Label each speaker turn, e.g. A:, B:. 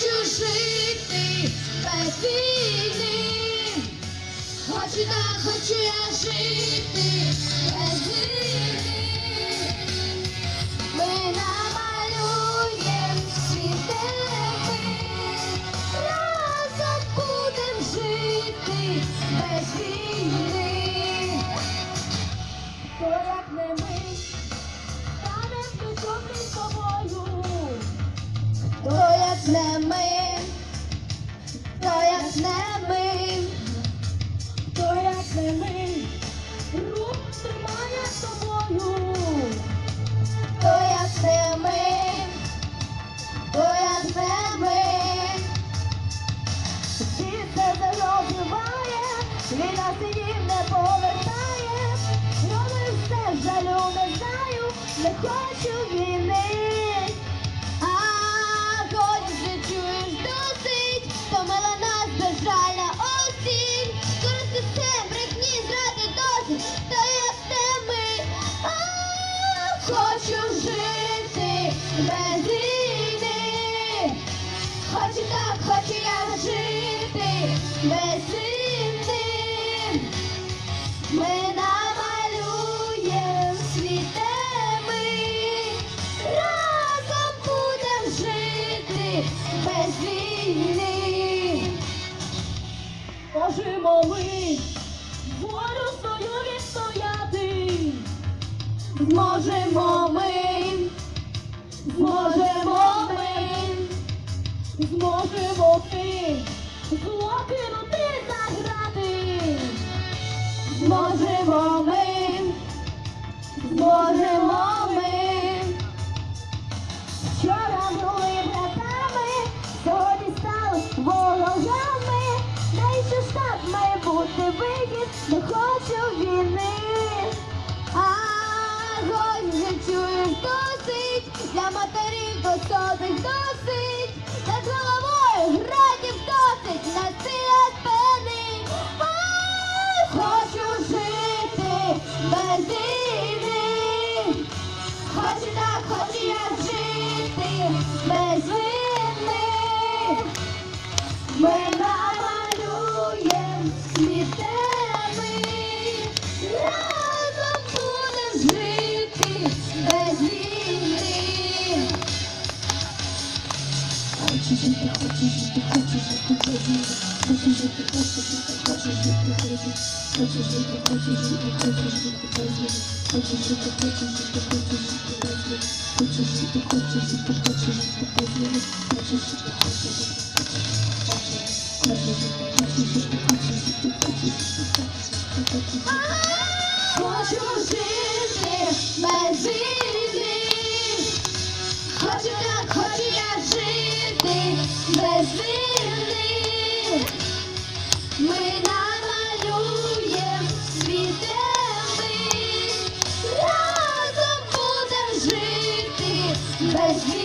A: хочу жити без війни, хочу так, хочу я жити. Як не то як не ми, то як не ми, рух тримає тобою. То як не ми, то як не ми, Чисте загробіває, війна синів не повертає, Роби все, жалю не знаю, не хочу без війни. Ми намалюєм світеми, разом будем жити без війни. Можемо ми волю свою відстояти. Зможемо ми, зможемо ми, зможемо ми зло кинути заграти. Зможемо ми, зможемо ми. Вчора були братами, сьогодні стали ворогами. Найше штаб має бути вихід, хочу війни. Годі вже досить, для матерів до сотих досить, Хочу я жити без. Ми намалюєм світеми,
B: Хочу жити, хочу
A: світеми,